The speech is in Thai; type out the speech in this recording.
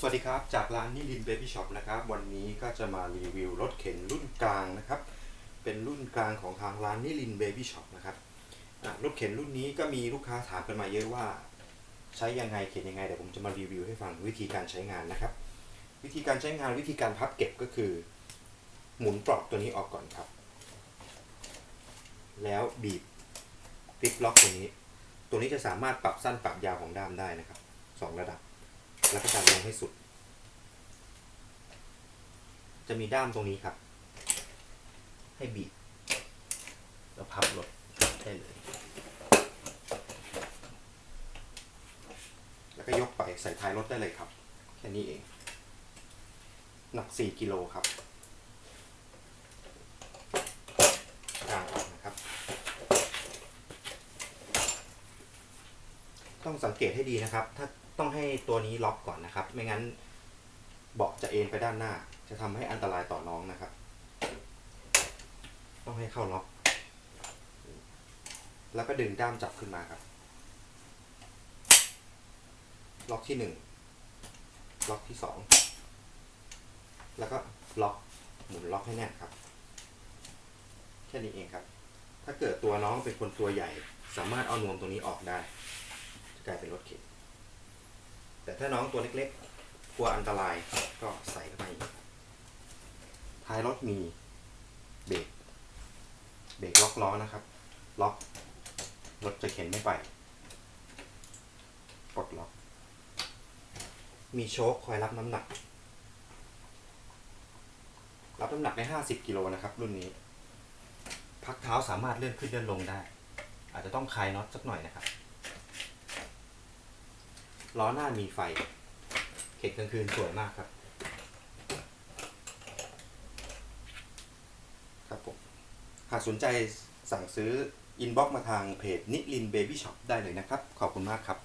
สวัสดีครับ จากร้านนิลินเบบี้ช็อปนะครับ วันนี้ก็จะมารีวิวรถเข็นรุ่นกลางนะครับ เป็นรุ่นกลางของทางร้านนิลินเบบี้ช็อปนะครับรถเข็นรุ่นนี้ก็มีลูกค้าถามกันมาเยอะว่า ใช้ยังไงเข็นยังไงเดี๋ยวผมจะมารีวิวให้ฟังวิธีการใช้งานนะครับ วิธีการใช้งานวิธีการพับเก็บก็คือ หมุนปลอกตัวนี้ออกก่อนครับ แล้วบีบคลิปล็อกตัวนี้ ตัวนี้จะสามารถปรับสั้นปรับยาวของด้ามได้นะครับสองระดับ แล้วก็ดันลงให้สุด จะมีด้ามตรงนี้ครับ ให้บีบแล้วพับรถได้เลย แล้วก็ยกไปใส่ท้ายรถได้เลยครับ แค่นี้เอง หนัก 4 กิโลครับกลางออกนะครับต้องสังเกตให้ดีนะครับ ถ้า ต้องให้ตัวนี้ล็อกก่อนนะครับ ไม่งั้นเบาะจะเอ็นไปด้านหน้า จะทำให้อันตรายต่อน้องนะครับ ต้องให้เข้าล็อก แล้วก็ดึงด้ามจับขึ้นมาครับ ล็อกที่หนึ่งล็อกที่สองแล้วก็ล็อกหมุนล็อกให้แน่นครับ แค่นี้เองครับ ถ้าเกิดตัวน้องเป็นคนตัวใหญ่ สามารถเอานวมตรงนี้ออกได้ จะกลายเป็นรถเข็น แต่ถ้าน้องตัวเล็กๆ กลัวอันตรายก็ใส่เข้าไปท้ายรถมีเบรกเบรกล็อกล้อนะครับ ล็อกรถจะเข็นไม่ไปปลดล็อก มีโชคคอยรับน้ำหนัก รับน้ำหนักได้ 50 กิโลนะครับ รุ่นนี้ พักเท้าสามารถเลื่อนขึ้นเลื่อนลงได้ อาจจะต้องคลายน็อตสักหน่อยนะครับ ล้อหน้ามีไฟ เข็นกลางคืนสวยมากครับ ครับผม หากสนใจสั่งซื้ออินบ็อกมาทางเพจนิลินเบบี้ช็อปได้เลยนะครับ ขอบคุณมากครับ